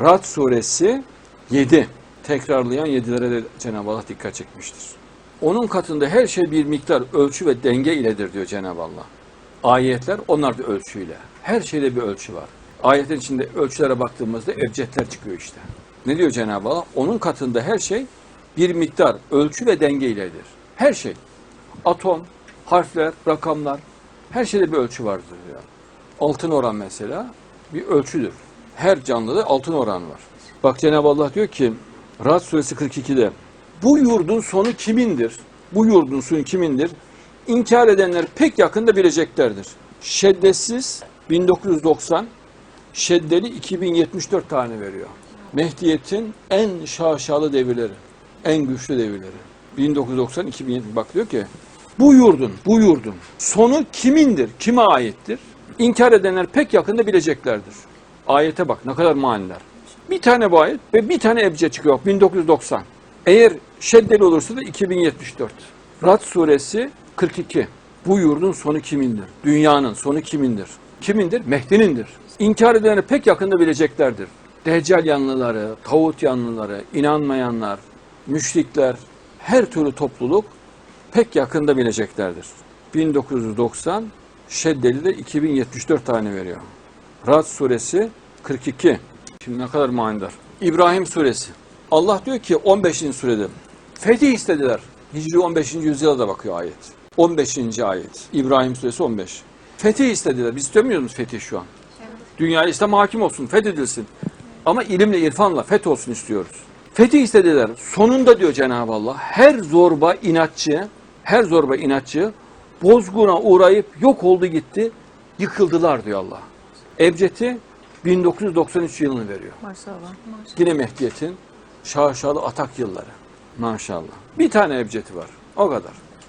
Rad suresi 7. Tekrarlayan yedilere de Cenab-ı Allah dikkat çekmiştir. Onun katında her şey bir miktar ölçü ve denge iledir diyor Cenab-ı Allah. Ayetler onlar da ölçüyle. Her şeyde bir ölçü var. Ayetin içinde ölçülere baktığımızda ebcedler çıkıyor işte. Ne diyor Cenab-ı Allah? Onun katında her şey bir miktar ölçü ve denge iledir. Her şey. Atom, harfler, rakamlar, her şeyde bir ölçü vardır diyor. Altın oran mesela bir ölçüdür. Her canlıda altın oran var. Bak Cenab-ı Allah diyor ki Rad suresi 42'de bu yurdun sonu kimindir? Bu yurdun sonu kimindir? İnkar edenler pek yakında bileceklerdir. Şeddesiz 1990, şeddeli 2074 tane veriyor. Mehdiyet'in en şaşalı devirleri, en güçlü devirleri. 1990 2070 bak diyor ki bu yurdun, bu yurdun sonu kimindir, kime aittir? İnkar edenler pek yakında bileceklerdir. Ayete bak ne kadar maniler. Bir tane bu ayet ve bir tane ebce çıkıyor 1990. Eğer şeddeli olursa da 2074. Rad suresi 42. Bu yurdun sonu kimindir? Dünyanın sonu kimindir? Kimindir? Mehdi'nindir. İnkar edenler pek yakında bileceklerdir. Deccal yanlıları, tağut yanlıları, inanmayanlar, müşrikler, her türlü topluluk pek yakında bileceklerdir. 1990 şeddeli de 2074 tane veriyor. Rad suresi 42. Şimdi ne kadar manidar. İbrahim suresi. Allah diyor ki 15. surede fetih istediler. Hicri 15. yüzyıla da bakıyor ayet. 15. ayet. İbrahim suresi 15. Fetih istediler. Biz istemiyor muyuz fetih şu an? Dünyaya İslam hakim olsun, fethedilsin. Ama ilimle, irfanla feth olsun istiyoruz. Fetih istediler. Sonunda diyor Cenab-ı Allah, her zorba inatçı, her zorba inatçı bozguna uğrayıp yok oldu gitti, yıkıldılar diyor Allah. Ebced'i 1993 yılını veriyor. Maşallah. Yine Mehdiyet'in şaşalı atak yılları. Maşallah. Bir tane ebcedi var. O kadar.